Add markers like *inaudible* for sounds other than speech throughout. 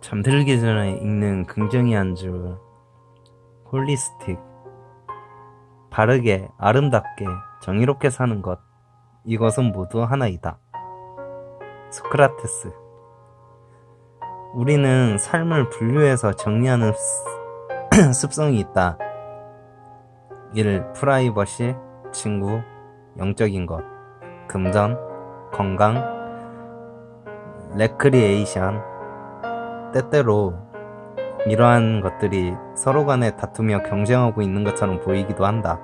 잠들기 전에 읽는 한 줄. 홀리스틱. 바르게, 아름답게, 정의롭게 사는 것. 이것은 모두 하나이다. 소크라테스. 우리는 삶을 분류해서 정리하는 습- *clears throat* 습성이 있다. 이를 프라이버시, 친구, 영적인 것, 금전, 건강, 레크리에이션, 때때로 이러한 것들이 서로 간에 다투며 경쟁하고 있는 것처럼 보이기도 한다.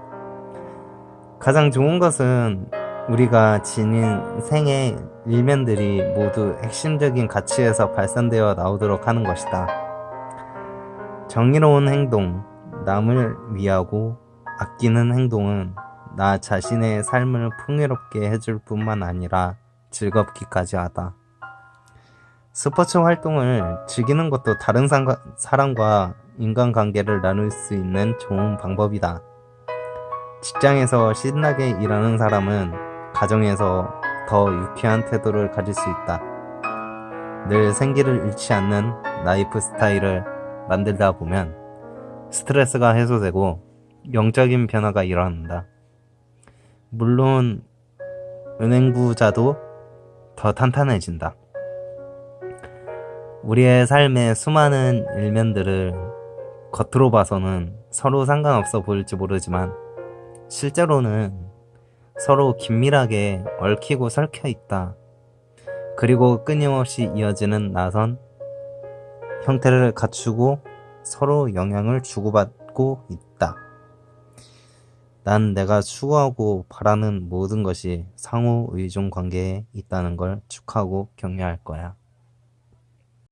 가장 좋은 것은 우리가 지닌 생의 일면들이 모두 핵심적인 가치에서 발산되어 나오도록 하는 것이다. 정의로운 행동, 남을 위하고 아끼는 행동은 나 자신의 삶을 풍요롭게 해줄 뿐만 아니라 즐겁기까지 하다. 스포츠 활동을 즐기는 것도 다른 상가- 사람과 인간관계를 나눌 수 있는 좋은 방법이다. 직장에서 신나게 일하는 사람은 가정에서 더 유쾌한 태도를 가질 수 있다. 늘 생기를 잃지 않는 라이프 스타일을 만들다 보면 스트레스가 해소되고 영적인 변화가 일어난다. 물론 은행 부자도 더 탄탄해진다. 우리의 삶의 수많은 일면들을 겉으로 봐서는 서로 상관없어 보일지 모르지만 실제로는 서로 긴밀하게 얽히고 설켜 있다. 그리고 끊임없이 이어지는 나선 형태를 갖추고 서로 영향을 주고받고 있다. 난 내가 추구하고 바라는 모든 것이 상호 의존 관계에 있다는 걸 축하하고 격려할 거야.